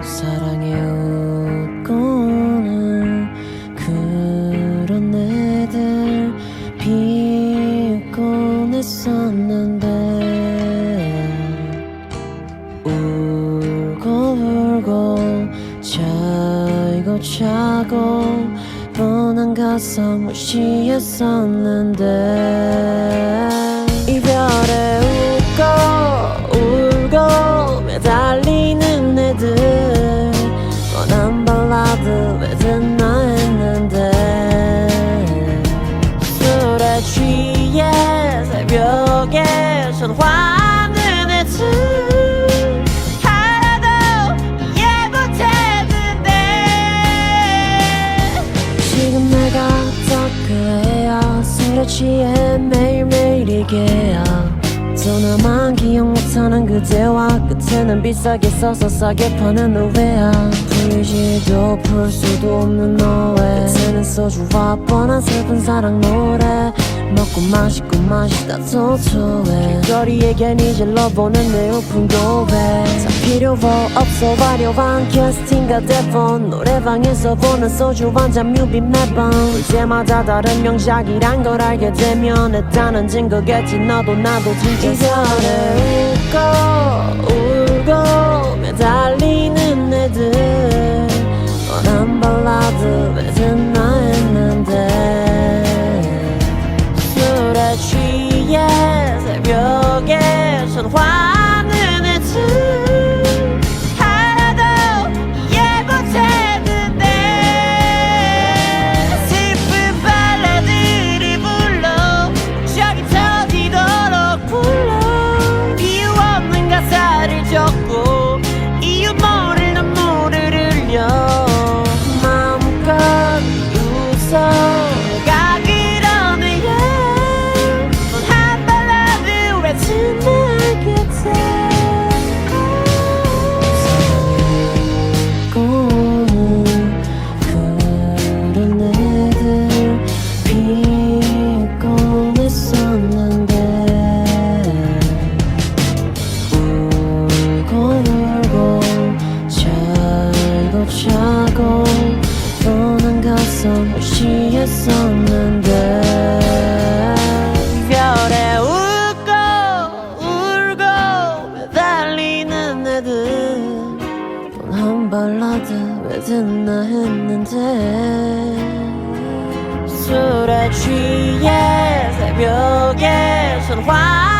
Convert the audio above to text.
사랑에 웃고는 그런 애들 비웃곤 했었는데 자고 뻔한 가사 무시했었는데 그래야 술에 취해 매일매일 이게야 또 나만 기억 못하는 그대와 끝에는 비싸게 써서 싸게 파는 노래야. 풀리지도 풀 수도 없는 너의 끝에는 소주와 뻔한 슬픈 사랑 노래. 먹고 마시고 마시다 도토해 길거리에 괜히 질러보는 내 오픈 고백. 다 필요 없어. 화려한 캐스팅과 대본. 노래방에서 보는 소주 한 잔 뮤비 매번. 볼 때마다 다른 명작이란 걸 알게 되면 했다는 증거겠지. 너도 나도 이별에 웃고 울고 매달리는 애들. 뻔한 발라드 왜 듣나 했는데. 술에 취해 새벽에 전화 자고 뻔한 가사 무시했었는데. 별에 웃고 울고 매달리는 애들. 뻔한 발라드 왜 듣나 했는데. 술에 취해 새벽에 전화